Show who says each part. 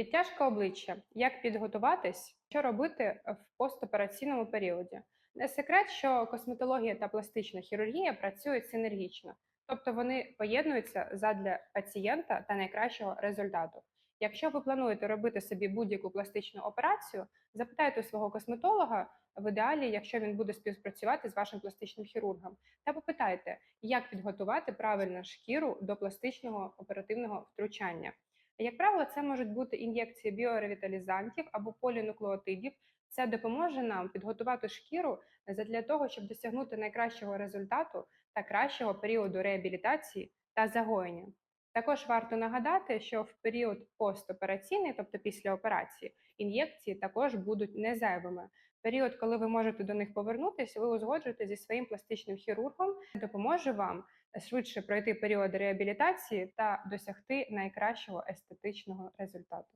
Speaker 1: Підтяжка обличчя. Як підготуватись? Що робити в постопераційному періоді? Не секрет, що косметологія та пластична хірургія працюють синергічно, тобто вони поєднуються задля пацієнта та найкращого результату. Якщо ви плануєте робити собі будь-яку пластичну операцію, запитайте свого косметолога, в ідеалі, якщо він буде співпрацювати з вашим пластичним хірургом, та попитайте, як підготувати правильно шкіру до пластичного оперативного втручання. Як правило, це можуть бути ін'єкції біоревіталізантів або полінуклеотидів. Це допоможе нам підготувати шкіру для того, щоб досягнути найкращого результату та кращого періоду реабілітації та загоєння. Також варто нагадати, що в період постопераційний, тобто після операції, ін'єкції також будуть не зайвими. Період, коли ви можете до них повернутися, ви узгоджуєте зі своїм пластичним хірургом, допоможе вам швидше пройти період реабілітації та досягти найкращого естетичного результату.